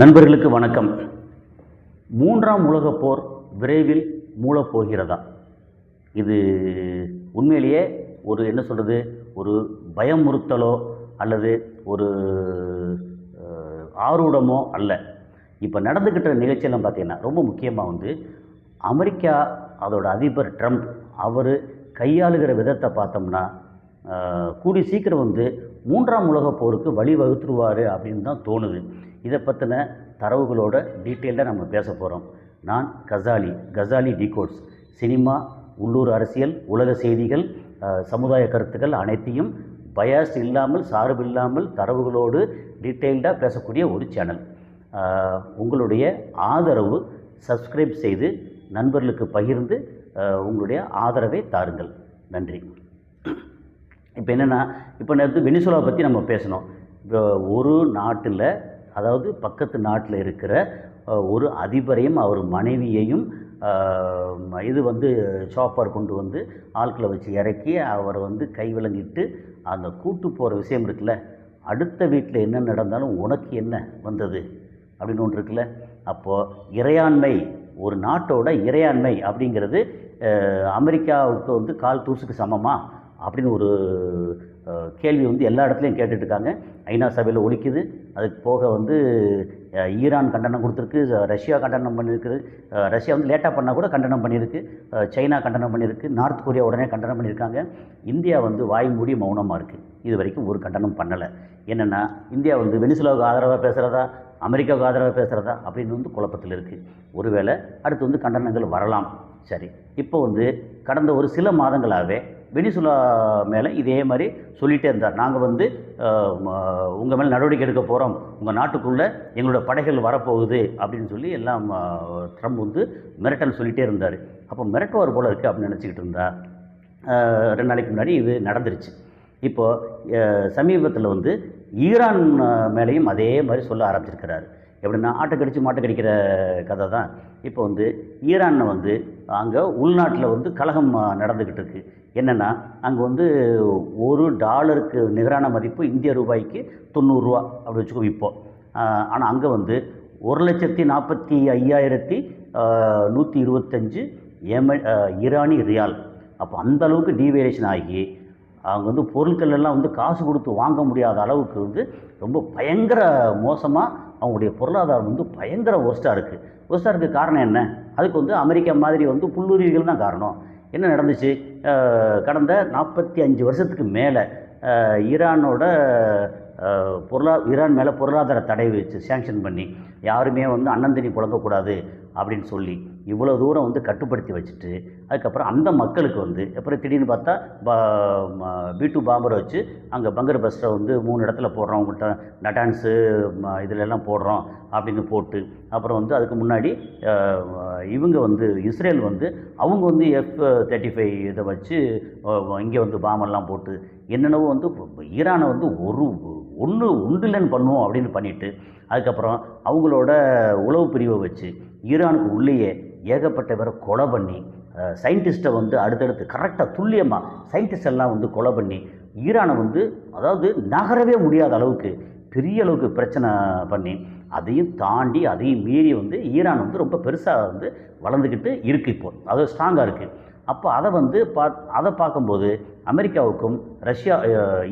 நண்பர்களுக்கு வணக்கம். மூன்றாம் உலகப் போர் விரைவில் மூளப்போகிறதா இது உண்மையிலேயே ஒரு என்ன சொல்கிறது ஒரு பயமுறுத்தலோ அல்லது ஒரு ஆர்வடமோ அல்ல. இப்போ நடந்துக்கிட்ட நிகழ்ச்சியெல்லாம் பார்த்தீங்கன்னா ரொம்ப முக்கியமாக வந்து அமெரிக்கா அதோட அதிபர் ட்ரம்ப் அவர் கையாளுகிற விதத்தை பார்த்தோம்னா கூடி சீக்கிரம் வந்து மூன்றாம் உலகப் போருக்கு வழிவகுத்துருவார் அப்படின்னு தான் தோணுது. இதை பற்றின தரவுகளோட டீட்டெயிலாக நம்ம பேச போகிறோம் நான் கசாலி கசாலி டிகோட்ஸ். சினிமா உள்ளூர் அரசியல் உலக செய்திகள் சமுதாய கருத்துக்கள் அனைத்தையும் பயாஸ் இல்லாமல் சார்பு இல்லாமல் தரவுகளோடு டீட்டெயில்டாக பேசக்கூடிய ஒரு சேனல். உங்களுடைய ஆதரவு சப்ஸ்கிரைப் செய்து நண்பர்களுக்கு பகிர்ந்து உங்களுடைய ஆதரவை தாருங்கள். நன்றி. இப்போ என்னென்னா இப்போ நேற்று வெனிசுலாவை பற்றி நம்ம பேசணும். இப்போ ஒரு நாட்டில் அதாவது பக்கத்து நாட்டில் இருக்கிற ஒரு அதிபரையும் அவர் மனைவியையும் இது வந்து ஷாப்பர் கொண்டு வந்து ஆட்களை வச்சு இறக்கி அவரை வந்து கை விலங்கிட்டு அந்த கூட்டு போகிற விஷயம் இருக்குல்ல அடுத்த வீட்டில் என்ன நடந்தாலும் உனக்கு என்ன வந்தது? அப்படின்னு ஒன்று இருக்குல்ல. அப்போது இறையாண்மை ஒரு நாட்டோட இறையாண்மை அப்படிங்கிறது அமெரிக்காவுக்கு வந்து கால் தூசுக்கு சமமாக அப்படின்னு ஒரு கேள்வி வந்து எல்லா இடத்துலையும் கேட்டுட்ருக்காங்க. ஐநா சபையில் ஒழிக்குது அதுக்கு போக வந்து ஈரான் கண்டனம் கொடுத்துருக்கு. ரஷ்யா கண்டனம் பண்ணியிருக்குது ரஷ்யா வந்து லேட்டாக பண்ணால் கூட கண்டனம் பண்ணியிருக்கு சைனா கண்டனம் பண்ணியிருக்கு நார்த் கொரியா உடனே கண்டனம் பண்ணியிருக்காங்க இந்தியா வந்து வாய் மூடி மௌனமாக இருக்குது இது வரைக்கும் ஒரு கண்டனம் பண்ணலை. என்னென்னா இந்தியா வந்து வெனிசுலாவுக்கு ஆதரவாக பேசுகிறதா அமெரிக்காவுக்கு ஆதரவாக பேசுகிறதா அப்படின்னு வந்து குழப்பத்தில் இருக்குது ஒருவேளை அடுத்து வந்து கண்டனங்கள் வரலாம். சரி. இப்போ வந்து கடந்த ஒரு சில மாதங்களாகவே வெனிசுலா மேலே இதே மாதிரி சொல்லிகிட்டே இருந்தார். நாங்கள் வந்து உங்கள் மேலே நடவடிக்கை எடுக்க போகிறோம் உங்கள் நாட்டுக்குள்ளே எங்களோட படைகள் வரப்போகுது அப்படின்னு சொல்லி எல்லாம் ட்ரம்ப் வந்து மிரட்டல் சொல்லிகிட்டே இருந்தார். அப்போ மிரட்டுவார் போல் இருக்குது அப்படின்னு நினச்சிக்கிட்டு இருந்தா. ரெண்டு நாளைக்கு முன்னாடி இது நடந்துருச்சு. இப்போது சமீபத்தில் வந்து ஈரான் மேலேயும் அதே மாதிரி சொல்ல ஆரம்பிச்சிருக்கிறாரு. எப்படின்னா ஆட்டை கடித்து மாட்டை கடிக்கிற கதை தான் இப்போ வந்து ஈரானில் வந்து அங்கே உள்நாட்டில் வந்து கலகம் நடந்துக்கிட்டு இருக்குது என்னென்னா அங்கே வந்து ஒரு டாலருக்கு நிகரான மதிப்பு இந்திய ரூபாய்க்கு தொண்ணூறுரூவா அப்படி வச்சுக்கோ இப்போ. ஆனால் அங்கே வந்து ஒரு லட்சத்தி நாற்பத்தி ஐயாயிரத்தி நூற்றி இருபத்தஞ்சு எம ஈரானி ரியால். அப்போ அந்த அளவுக்கு டீவேரியேஷன் ஆகி அவங்க வந்து பொருட்கள் எல்லாம் வந்து காசு கொடுத்து வாங்க முடியாத அளவுக்கு வந்து ரொம்ப பயங்கர மோசமாக அவங்களுடைய பொருளாதாரம் வந்து பயங்கர ஒர்ஸ்ட்டாக இருக்குது ஒர்ஸ்ட்டாக இருக்குது காரணம் என்ன? அதுக்கு வந்து அமெரிக்கா மாதிரி வந்து புல்லுருவிகள் தான் காரணம். என்ன நடந்துச்சு? கடந்த நாற்பத்தி அஞ்சு வருஷத்துக்கு மேலே ஈரானோட பொருளா ஈரான் மேலே பொருளாதார தடை வச்சு சேங்ஷன் பண்ணி யாருமே வந்து அன்னந்தனி புழங்கக்கூடாது அப்படின்னு சொல்லி இவ்வளோ தூரம் வந்து கட்டுப்படுத்தி வச்சுட்டு அதுக்கப்புறம் அந்த மக்களுக்கு வந்து அப்புறம் திடீர்னு பார்த்தா பி டூ பாம்பரை வச்சு அங்கே பங்கர் பஸ்ஸை வந்து மூணு இடத்துல போடுறோம் உங்கள்கிட்ட நட்டான்ஸு இதில் எல்லாம் போடுறோம் அப்படின்னு போட்டு அப்புறம் வந்து அதுக்கு முன்னாடி இவங்க வந்து இஸ்ரேல் வந்து அவங்க வந்து எஃப் தேர்ட்டி ஃபைவ் இதை வச்சு இங்கே வந்து பாம்பெல்லாம் போட்டு என்னென்னவோ வந்து ஈரானை வந்து ஒரு ஒன்று உண்டுலன்னு பண்ணுவோம் அப்படின்னு பண்ணிவிட்டு அதுக்கப்புறம் அவங்களோட உளவு பிரிவை வச்சு ஈரானுக்கு உள்ளேயே ஏகப்பட்ட பேரை கொலை பண்ணி சயின்டிஸ்ட்டை வந்து அடுத்தடுத்து கரெக்டாக துல்லியமாக சயின்டிஸ்ட் எல்லாம் வந்து கொலை பண்ணி ஈரானை வந்து அதாவது நகரவே முடியாத அளவுக்கு பெரிய அளவுக்கு பிரச்சனை பண்ணி அதையும் தாண்டி அதையும் மீறி வந்து ஈரான் வந்து ரொம்ப பெருசாக வந்து வளர்ந்துக்கிட்டு இருக்குது இப்போ. அது ஸ்ட்ராங்காக இருக்குது அப்போ அதை வந்து பா அதை பார்க்கும்போது அமெரிக்காவுக்கும் ரஷ்யா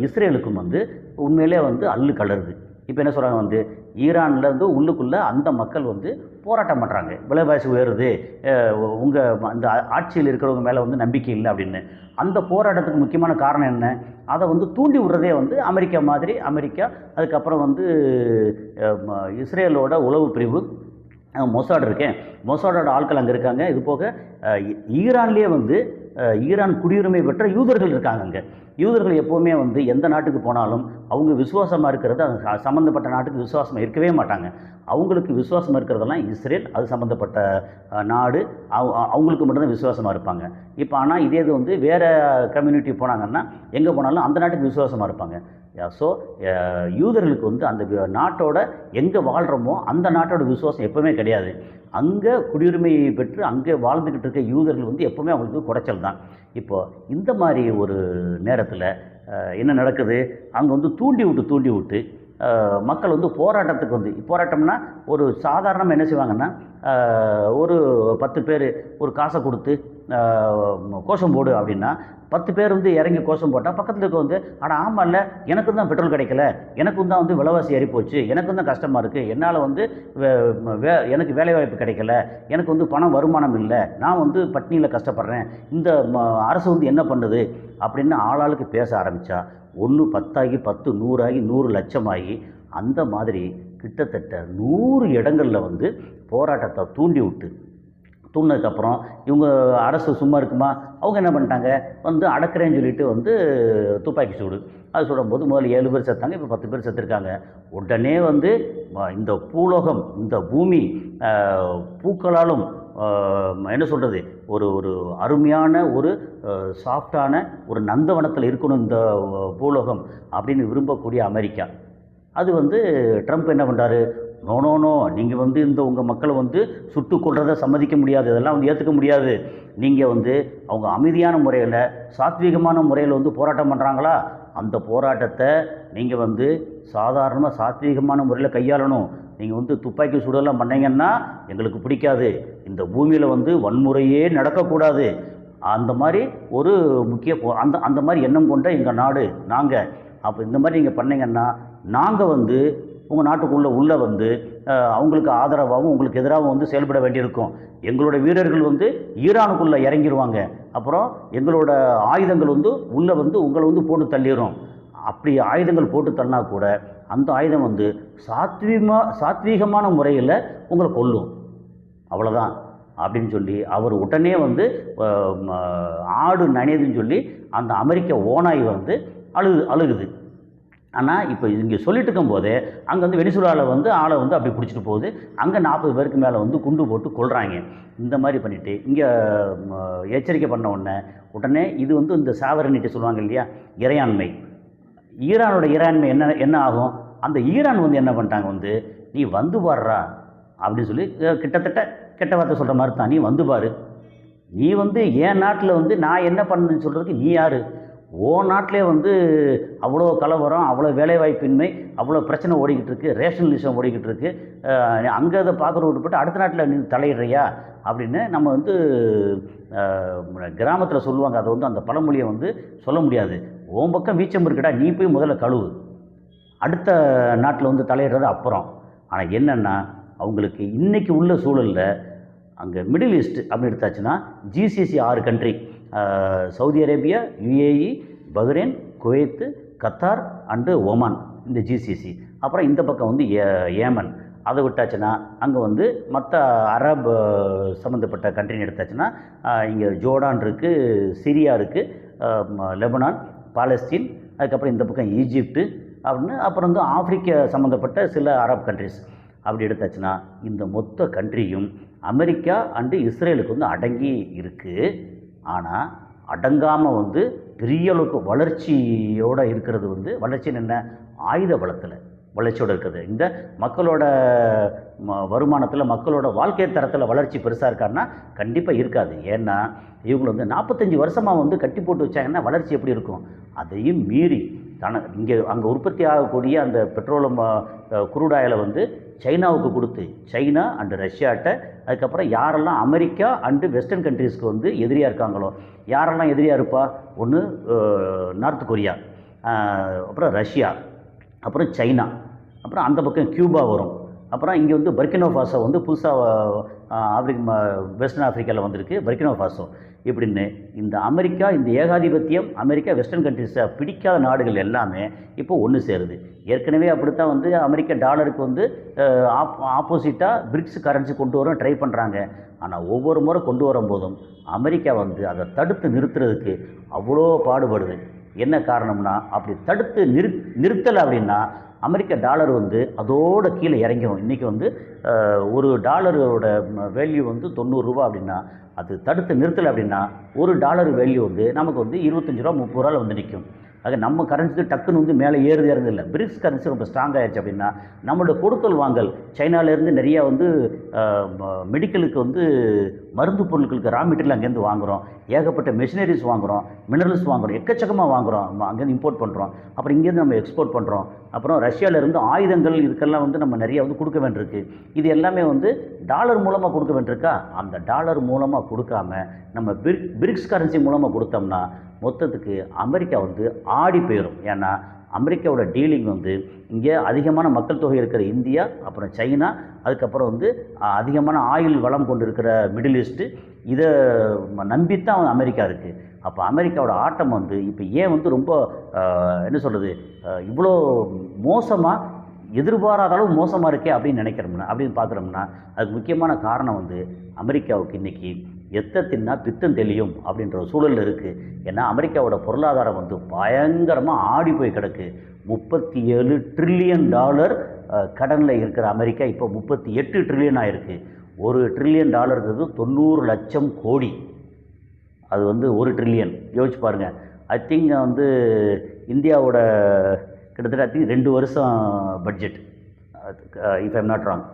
இஸ்ரேலுக்கும் வந்து உண்மையிலே வந்து அல்லு கலருது. இப்போ என்ன சொல்கிறாங்க வந்து ஈரானில் வந்து உள்ளுக்குள்ளே அந்த மக்கள் வந்து போராட்டம் பண்ணுறாங்க விலைவாசி உயருது. உங்கள் அந்த ஆட்சியில் இருக்கிறவங்க மேலே வந்து நம்பிக்கை இல்லை அப்படின்னு. அந்த போராட்டத்துக்கு முக்கியமான காரணம் என்ன? அதை வந்து தூண்டி விடுறதே வந்து அமெரிக்கா மாதிரி அமெரிக்கா அதுக்கப்புறம் வந்து இஸ்ரேலோட உளவு பிரிவு. மொசாட் இருக்கேன். மொசாடோட ஆட்கள் அங்கே இருக்காங்க. இது போக ஈரான்லேயே வந்து ஈரான் குடியுரிமை பெற்ற யூதர்கள் இருக்காங்க அங்கே. யூதர்கள் எப்போவுமே வந்து எந்த நாட்டுக்கு போனாலும் அவங்க விசுவாசமாக இருக்கிறது அது சம்மந்தப்பட்ட நாட்டுக்கு விசுவாசமாக இருக்கவே மாட்டாங்க. அவங்களுக்கு விசுவாசம் இருக்கிறதெல்லாம் இஸ்ரேல் அது சம்மந்தப்பட்ட நாடு அவ- அவங்களுக்கு மட்டும்தான் விசுவாசமாக இருப்பாங்க. இப்போ ஆனால் இதே இது வந்து வேறு கம்யூனிட்டி போனாங்கன்னா எங்கே போனாலும் அந்த நாட்டுக்கு விசுவாசமாக இருப்பாங்க. ஸோ யூதர்களுக்கு வந்து அந்த நாட்டோட எங்கே வாழ்கிறோமோ அந்த நாட்டோட விசுவாசம் எப்போவுமே கிடையாது. அங்கே குடியுரிமை பெற்று அங்கே வாழ்ந்துக்கிட்டு இருக்க யூதர்கள் வந்து எப்போவுமே அவங்களுக்கு குறைச்சல் தான் இப்போது இந்த மாதிரி ஒரு நேரத்தில் என்ன நடக்குது? அங்கே வந்து தூண்டி விட்டு தூண்டி விட்டு மக்கள் வந்து போராட்டத்துக்கு வந்து போராட்டம்னா ஒரு சாதாரணமாக என்ன செய்வாங்கன்னா ஒரு பத்து பேர் ஒரு காசை கொடுத்து கோஷம் போடு அப்படின்னா பத்து பேர் வந்து இறங்கி கோஷம் போட்டால் பக்கத்தில் இருக்க வந்து ஆனால் ஆமாம் இல்லை எனக்கும் தான் பெட்ரோல் கிடைக்கல எனக்கும் தான் வந்து விலைவாசி ஏறி போச்சு எனக்கும் தான் கஷ்டமாக இருக்குது என்னால் வந்து வே- வே எனக்கு வேலைவாய்ப்பு கிடைக்கல எனக்கு வந்து பணம் வருமானம் இல்லை நான் வந்து பட்னியில் கஷ்டப்படுறேன் இந்த ம- அரசு வந்து என்ன பண்ணுது? அப்படின்னு ஆளாளுக்கு பேச ஆரம்பித்தா ஒன்று பத்தாகி பத்து நூறாகி நூறு லட்சமாகி அந்த மாதிரி கிட்டத்தட்ட நூறு இடங்களில் வந்து போராட்டத்தை தூண்டி விட்டு தூண்டினதுக்கப்புறம் இவங்க அரசு சும்மா இருக்குமா? அவங்க என்ன பண்ணிட்டாங்க? வந்து அடக்கிறேன்னு சொல்லிட்டு வந்து துப்பாக்கி சூடு. அது சுடும்போது முதல்ல ஏழு பேர் செத்தாங்க இப்போ பத்து பேர் செத்துருக்காங்க. உடனே வந்து இந்த பூலோகம் இந்த பூமி பூக்களாலும் என்ன சொல்கிறது ஒரு ஒரு அருமையான ஒரு சாஃப்டான ஒரு நந்தவனத்தில் இருக்கணும் இந்த பூலோகம் அப்படின்னு விரும்பக்கூடிய அமெரிக்கா. அது வந்து ட்ரம்ப் என்ன பண்ணுறாரு நோ நோ நோ நீங்கள் வந்து இந்த உங்கள் மக்களை வந்து சுட்டு கொள்றதை சம்மதிக்க முடியாது. இதெல்லாம் வந்து ஏற்றுக்க முடியாது. நீங்கள் வந்து அவங்க அமைதியான முறையில் சாத்வீகமான முறையில் வந்து போராட்டம் பண்ணுறாங்களா அந்த போராட்டத்தை நீங்கள் வந்து சாதாரணமாக சாத்வீகமான முறையில் கையாளணும். நீங்கள் வந்து துப்பாக்கி சூடெல்லாம் பண்ணீங்கன்னா எங்களுக்கு பிடிக்காது. இந்த பூமியில் வந்து வன்முறையே நடக்கக்கூடாது. அந்த மாதிரி ஒரு முக்கிய போ- அந்த அந்த மாதிரி எண்ணம் கொண்ட எங்கள் நாடு நாங்கள் அப்போ இந்த மாதிரி நீங்கள் பண்ணிங்கன்னா நாங்கள் வந்து உங்கள் நாட்டுக்குள்ளே உள்ளே வந்து அவங்களுக்கு ஆதரவாகவும் உங்களுக்கு எதிராகவும் வந்து செயல்பட வேண்டியிருக்கும். எங்களோட வீரர்கள் வந்து ஈரானுக்குள்ளே இறங்கிடுவாங்க அப்புறம் எங்களோட ஆயுதங்கள் வந்து உள்ளே வந்து உங்களை வந்து போட்டு தள்ளிடும் அப்படி ஆயுதங்கள் போட்டு தள்ளினா கூட அந்த ஆயுதம் வந்து சாத்வீகமா சாத்வீகமான முறையில் உங்களை கொல்லும். அவ்வளோதான் அப்படின்னு சொல்லி அவர் உடனே வந்து ஆடு நனையுதுன்னு சொல்லி அந்த அமெரிக்க ஓநாய் வந்து அழுகு அழுகுது. ஆனால் இப்போ இங்கே சொல்லிட்டு இருக்கும்போதே அங்கே வந்து வெனிசுலாவில் வந்து ஆளை வந்து அப்படி பிடிச்சிட்டு போகுது. அங்கே நாற்பது பேருக்கு மேலே வந்து குண்டு போட்டு கொள்கிறாங்க இந்த மாதிரி பண்ணிவிட்டு இங்கே எச்சரிக்கை பண்ண உடனே உடனே இது வந்து இந்த சாவரனிட்டி சொல்லுவாங்க இல்லையா? இறையாண்மை. ஈரானோட இறையாண்மை என்ன என்ன ஆகும்? அந்த ஈரான் வந்து என்ன பண்ணிட்டாங்க வந்து நீ வந்து பாடுறா அப்படின்னு சொல்லி கிட்டத்தட்ட கெட்ட வார்த்தை சொல்கிற மாதிரி தான் நீ வந்து பாரு. நீ வந்து என் நாட்டில் வந்து நான் என்ன பண்ணுன்னு சொல்கிறதுக்கு நீ யார்? ஓ நாட்டிலே வந்து அவ்வளோ கலவரம் அவ்வளோ வேலைவாய்ப்பின்மை அவ்வளோ பிரச்சனை ஓடிக்கிட்டு இருக்கு ரேஷனலிசம் ஓடிக்கிட்டு இருக்கு. அங்கே அதை பார்க்குற விட்டுப்பட்டு அடுத்த நாட்டில் நீ தலையிடுறியா? அப்படின்னு நம்ம வந்து கிராமத்தில் சொல்லுவாங்க. அதை வந்து அந்த பழமொழியை வந்து சொல்ல முடியாது. ஓம் பக்கம் வீச்சம் இருக்கடா நீ போய் முதல்ல கழுவு. அடுத்த நாட்டில் வந்து தலையிடுறது அப்புறம். ஆனால் என்னென்னா அவங்களுக்கு இன்றைக்கி உள்ள சூழலில் அங்கே மிடில் ஈஸ்ட் அப்படின்னு எடுத்தாச்சுன்னா ஜிசிசி ஆறு country Saudi Arabia U A E Bahrain Kuwait Qatar and Oman இந்த ஜிசிசி அப்புறம் இந்த பக்கம் வந்து ஏ- ஏமன் அதை விட்டாச்சுன்னா அங்கே வந்து மற்ற அரப் சம்மந்தப்பட்ட கண்ட்ரின்னு எடுத்தாச்சுன்னா இங்கே ஜோர்டான் இருக்குது சிரியா இருக்குது லெபனான் பாலஸ்தீன் அதுக்கப்புறம் இந்த பக்கம் ஈஜிப்டு அப்படின்னு அப்புறம் வந்து ஆப்பிரிக்க சம்மந்தப்பட்ட சில அரப் கண்ட்ரிஸ் அப்படி எடுத்தாச்சுன்னா இந்த மொத்த கண்ட்ரியும் அமெரிக்கா அண்டு இஸ்ரேலுக்கு வந்து அடங்கி இருக்குது ஆனால் அடங்காமல் வந்து பெரிய அளவுக்கு வளர்ச்சியோடு இருக்கிறது வந்து வளர்ச்சின்னு என்ன? ஆயுத பலத்தில் வளர்ச்சியோடு இருக்குது இந்த மக்களோட ம- வருமானத்தில் மக்களோட வாழ்க்கை தரத்தில் வளர்ச்சி பெருசாக இருக்கான்னா கண்டிப்பாக இருக்காது. ஏன்னா இவங்களை வந்து நாற்பத்தஞ்சு வருஷமாக வந்து கட்டி போட்டு வச்சாங்கன்னா வளர்ச்சி எப்படி இருக்கும்? அதையும் மீறி தன. இங்கே அங்கே உற்பத்தி ஆகக்கூடிய அந்த பெட்ரோலம் குரூட் வந்து சைனாவுக்கு கொடுத்து சைனா அண்டு ரஷ்யாட்ட அதுக்கப்புறம் யாரெல்லாம் அமெரிக்கா அண்டு வெஸ்டர்ன் கண்ட்ரீஸ்க்கு வந்து எதிரியாக இருக்காங்களோ யாரெல்லாம் எதிரியாக இருப்பா? ஒன்று நார்த் கொரியா அப்புறம் ரஷ்யா அப்புறம் சைனா அப்புறம் அந்த பக்கம் கியூபா வரும். அப்புறம் இங்கே வந்து பர்கினோ ஃபாசோ வந்து புதுசாக ஆப்பிரிக்க வெஸ்டர்ன் ஆஃப்ரிக்காவில் வந்திருக்கு. பர்கினோ ஃபாசோ இப்படின்னு இந்த அமெரிக்கா இந்த ஏகாதிபத்தியம் அமெரிக்கா வெஸ்டர்ன் கண்ட்ரிஸை பிடிக்காத நாடுகள் எல்லாமே இப்போ ஒன்று சேருது. ஏற்கனவே அப்படித்தான் வந்து அமெரிக்க டாலருக்கு வந்து ஆப் ஆப்போசிட்டாக பிரிக்ஸ் கரன்சி கொண்டு வர ட்ரை பண்ணுறாங்க ஆனால் ஒவ்வொரு முறை கொண்டு வரும்போதும் அமெரிக்கா வந்து அதை தடுத்து நிறுத்துறதுக்கு அவ்வளோ பாடுபடுது. என்ன காரணம்னா அப்படி தடுத்து நிறு நிறுத்தலை அப்படின்னா அமெரிக்க டாலர் வந்து அதோட கீழே இறங்கிடும் இன்றைக்கி வந்து ஒரு டாலரோட வேல்யூ வந்து தொண்ணூறுரூவா அப்படின்னா அது தடுத்து நிறுத்தலை அப்படின்னா ஒரு டாலர் வேல்யூ வந்து நமக்கு வந்து இருபத்தஞ்சி ரூபா முப்பது ரூபாவில் வந்து நிற்கும் ஆக நம்ம கரன்சி டக்குன்னு வந்து மேலே ஏறுது இறங்குது இல்லை. பிரிக்ஸ் கரன்சி ரொம்ப ஸ்ட்ராங் ஆயிடுச்சு அப்படின்னா நம்மளோட கொடுக்கல் வாங்கல் சைனாலேருந்து நிறையா வந்து மெடிக்கலுக்கு வந்து மருந்து பொருட்களுக்கு ரா மெட்டீரியல் அங்கேருந்து வாங்குகிறோம் ஏகப்பட்ட மெஷினரிஸ் வாங்குகிறோம் மினரல்ஸ் வாங்குகிறோம் எக்கச்சக்கமாக வாங்குகிறோம் நம்ம அங்கேருந்து இம்போர்ட் பண்ணுறோம் அப்புறம் இங்கேருந்து நம்ம எக்ஸ்போர்ட் பண்ணுறோம் அப்புறம் ரஷ்யாவிலேருந்து ஆயுதங்கள் இதுக்கெல்லாம் வந்து நம்ம நிறையா வந்து கொடுக்க வேண்டியிருக்கு. இது எல்லாமே வந்து டாலர் மூலமாக கொடுக்க வேண்டியிருக்கா? அந்த டாலர் மூலமாக கொடுக்காம நம்ம பிரிக் பிரிக்ஸ் கரன்சி மூலமாக கொடுத்தோம்னா மொத்தத்துக்கு அமெரிக்கா வந்து ஆடி போயிடும் ஏன்னா அமெரிக்காவோட டீலிங் வந்து இங்கே அதிகமான மக்கள் தொகை இருக்கிற இந்தியா அப்புறம் சைனா அதுக்கப்புறம் வந்து அதிகமான ஆயில் வளம் கொண்டு இருக்கிற மிடில் ஈஸ்ட்டு இதை நம்பித்தான் அமெரிக்கா இருக்குது அப்போ அமெரிக்காவோட ஆட்டம் வந்து இப்போ ஏன் வந்து ரொம்ப என்ன சொல்கிறது இவ்வளோ மோசமாக எதிர்பாராத அளவு மோசமாக இருக்கே அப்படின்னு நினைக்கிறோம்னா அப்படின்னு பார்க்குறோம்னா அதுக்கு முக்கியமான காரணம் வந்து அமெரிக்காவுக்கு இன்றைக்கி எத்தை தின்னா பித்தம் தெளியும் அப்படின்ற சூழல் இருக்குது ஏன்னா அமெரிக்காவோட பொருளாதாரம் வந்து பயங்கரமாக ஆடி போய் கிடக்கு. முப்பத்தி ஏழு ட்ரில்லியன் டாலர் கடனில் இருக்கிற அமெரிக்கா இப்போ முப்பத்தி எட்டு ட்ரில்லியன் ஆகிருக்கு ஒரு ட்ரில்லியன் டாலருங்கிறது தொண்ணூறு லட்சம் கோடி. அது வந்து ஒரு ட்ரில்லியன் யோசிச்சு பாருங்கள் ஐ திங்க் வந்து இந்தியாவோட கிட்டத்தட்ட ஐ திங்க் ரெண்டு வருஷம் budget if I'm not wrong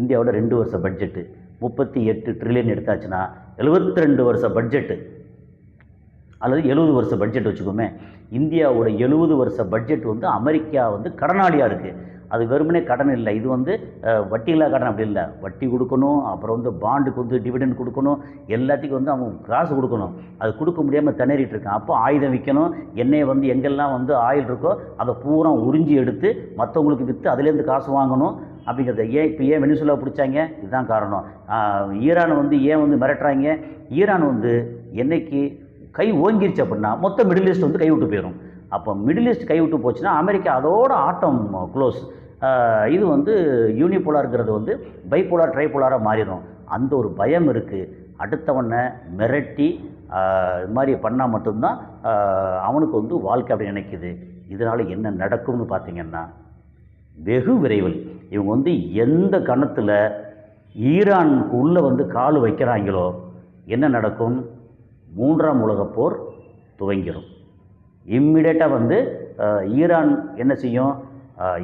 இந்தியாவோட ரெண்டு வருஷம் பட்ஜெட்டு முப்பத்தி எட்டு ட்ரில்லியன் எடுத்தாச்சுன்னா எழுபத்தி ரெண்டு வருஷ பட்ஜெட்டு அல்லது எழுபது வருஷ பட்ஜெட் வச்சுக்கோமே. இந்தியாவோட எழுபது வருஷ பட்ஜெட் வந்து அமெரிக்கா வந்து கடனாளியாக இருக்குது அது வெறுமனே கடன் இல்லை. இது வந்து வட்டியில்லா கடன் அப்படி இல்லை. வட்டி கொடுக்கணும் அப்புறம் வந்து பாண்டுக்கு வந்து டிவிடெண்ட் கொடுக்கணும் எல்லாத்துக்கும் வந்து அவங்க காசு கொடுக்கணும். அது கொடுக்க முடியாமல் திணறிட்டு இருக்கான் அப்போ ஆயுதம் விற்கணும். எண்ணெயை வந்து எங்கெல்லாம் வந்து ஆயில் இருக்கோ அதை பூரா உறிஞ்சி எடுத்து மற்றவங்களுக்கு விற்று அதுலேருந்து காசு வாங்கணும் அப்படிங்கிறத. ஏன் இப்போ ஏன் வெனிசுலா பிடிச்சாங்க? இதுதான் காரணம். ஈரான் வந்து ஏன் வந்து மிரட்டுறாங்க? ஈரான் வந்து என்னைக்கு கை ஓங்கிருச்சு அப்படின்னா மொத்த மிடில் ஈஸ்ட் வந்து கைவிட்டு போயிடும் அப்போ மிடில் ஈஸ்ட் கைவிட்டு போச்சுன்னா அமெரிக்கா அதோட ஆட்டம் க்ளோஸ் இது வந்து யூனிபோலாருங்கிறது வந்து பைபோலார் ட்ரைபோலாராக மாறிடும். அந்த ஒரு பயம் இருக்குது அடுத்தவனை மிரட்டி இது மாதிரி பண்ணால் மட்டும்தான் அவனுக்கு வந்து வாழ்க்கை அப்படி நினைக்குது. இதனால் என்ன நடக்கும்னு பார்த்தீங்கன்னா வெகு விரைவில் இவங்க வந்து எந்த கணத்தில் ஈரானுக்கு உள்ளே வந்து கால் வைக்கிறாங்களோ என்ன நடக்கும்? மூன்றாம் உலகப் போர் துவங்கிடும் இம்மிடியேட்டாக வந்து ஈரான் என்ன செய்யும்?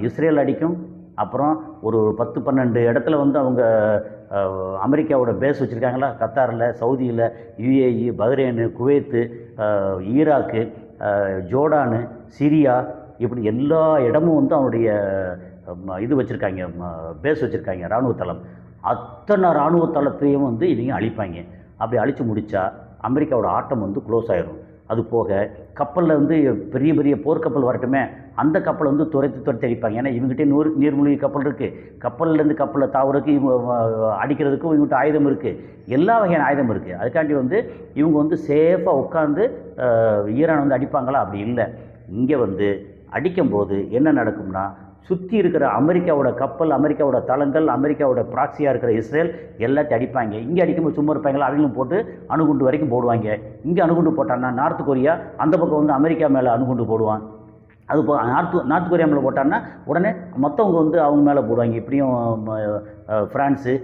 இஸ்ரேல் அடிக்கும். அப்புறம் ஒரு பத்து பன்னெண்டு இடத்துல வந்து அவங்க அமெரிக்காவோட பேஸ் வச்சுருக்காங்களா? கத்தாரில் சவுதியில் UAE Bahrain Kuwait Iraq Jordan Syria இப்படி எல்லா இடமும் வந்து அவனுடைய இது வச்சுருக்காங்க பேஸ் வச்சுருக்காங்க இராணுவ தளம். அத்தனை இராணுவ தளத்தையும் வந்து இவங்க அழிப்பாங்க. அப்படி அழித்து முடித்தா அமெரிக்காவோட ஆட்டம் வந்து க்ளோஸ் ஆயிரும். அது போக கப்பலில் வந்து பெரிய பெரிய போர்க்கப்பல் வரட்டுமே அந்த கப்பலை வந்து துரைத்து துரைத்து அடிப்பாங்க. ஏன்னா இவங்ககிட்ட நூறு நீர்மூழ்கி கப்பல் இருக்குது கப்பல்லேருந்து கப்பலில் தாவுறதுக்கு இவங்க அடிக்கிறதுக்கும் இவங்ககிட்ட ஆயுதம் இருக்குது எல்லா வகையான ஆயுதம் இருக்குது அதுக்காண்டி வந்து இவங்க வந்து சேஃபாக உட்காந்து ஈரான் வந்து அடிப்பாங்களா? அப்படி இல்லை. இங்கே வந்து அடிக்கும்போது என்ன நடக்கும்னா சுற்றி இருக்கிற அமெரிக்காவோட கப்பல் அமெரிக்காவோட தளங்கள் அமெரிக்காவோட ப்ராக்சியாக இருக்கிற இஸ்ரேல் எல்லாத்தையும் அடிப்பாங்க. இங்கே அடிக்கும்போது சும்மா இருப்பாங்களா? அவங்களும் போட்டு அணுகுண்டு வரைக்கும் போடுவாங்க. இங்கே அணுகுண்டு போட்டான்னா நார்த் கொரியா அந்த பக்கம் வந்து அமெரிக்கா மேலே அணுகுண்டு போடுவான். அது போ நார்த் நார்த் கொரியா மேலே போட்டான்னா உடனே மற்றவங்க வந்து அவங்க மேலே போடுவாங்க. இப்படியும் ஃப்ரான்ஸு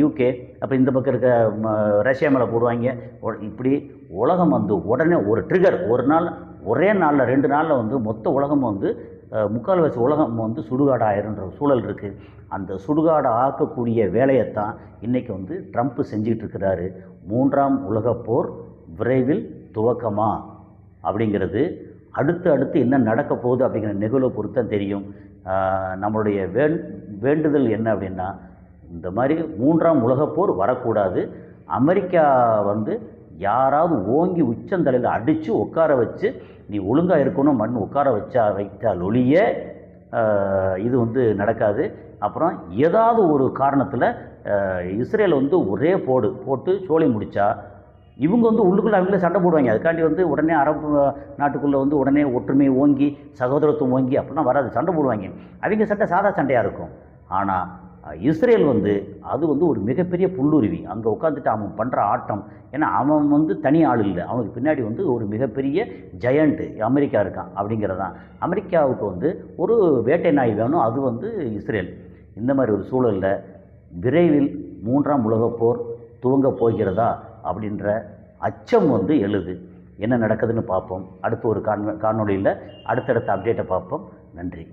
யூகே அப்போ இந்த பக்கம் இருக்க ரஷ்யா மேலே போடுவாங்க. இப்படி உலகம் வந்து உடனே ஒரு ட்ரிகர் ஒரு நாள் ஒரே நாளில் ரெண்டு நாளில் வந்து மொத்த உலகம் வந்து முக்கால்வாசி உலகம் வந்து சுடுகாடு ஆயிருன்ற சூழல் இருக்குது அந்த சுடுகாடு ஆக்கக்கூடிய வேலையைத்தான் இன்றைக்கி வந்து ட்ரம்ப் செஞ்சுக்கிட்டு இருக்கிறாரு மூன்றாம் உலகப்போர் விரைவில் துவக்கமா? அப்படிங்கிறது அடுத்து அடுத்து என்ன நடக்க போகுது அப்படிங்கிற நிகழ்வை பொறுத்தான் தெரியும். நம்மளுடைய வேண் வேண்டுதல் என்ன அப்படின்னா இந்த மாதிரி மூன்றாம் உலகப்போர் வரக்கூடாது. அமெரிக்கா வந்து யாராவது ஓங்கி உச்சந்தலையில் அடித்து உட்கார வச்சு நீ ஒழுங்காக இருக்கணும் மண் உட்கார வச்சா வைத்தால் ஒழிய இது வந்து நடக்காது. அப்புறம் ஏதாவது ஒரு காரணத்தில் இஸ்ரேல் வந்து ஒரே போடு போட்டு சோழி முடித்தா இவங்க வந்து உள்ளுக்குள்ளே அவங்களே சண்டை போடுவாங்க. அதுக்காண்டி வந்து உடனே அரபு நாட்டுக்குள்ளே வந்து உடனே ஒற்றுமை ஓங்கி சகோதரத்துவம் ஓங்கி அப்படின்னா வராது சண்டை போடுவாங்க. அவங்க சண்டை சாதா சண்டையாக இருக்கும். ஆனால் இஸ்ரேல் வந்து அது வந்து ஒரு மிகப்பெரிய புல்லுருவி. அங்கே உட்காந்துட்டு அவன் பண்ணுற ஆட்டம். ஏன்னா அவன் வந்து தனி ஆள் இல்லை. அவனுக்கு பின்னாடி வந்து ஒரு மிகப்பெரிய ஜெயண்ட்டு அமெரிக்கா இருக்கான் அப்படிங்கிறதான் அமெரிக்காவுக்கு வந்து ஒரு வேட்டை நாய் வேணும். அது வந்து இஸ்ரேல். இந்த மாதிரி ஒரு சூழலில் விரைவில் மூன்றாம் உலகப் போர் துவங்க போகிறதா அப்படின்ற அச்சம் வந்து எழுது. என்ன நடக்குதுன்னு பார்ப்போம். அடுத்து ஒரு காண் காணொளியில் அடுத்தடுத்த அப்டேட்டை பார்ப்போம். நன்றி.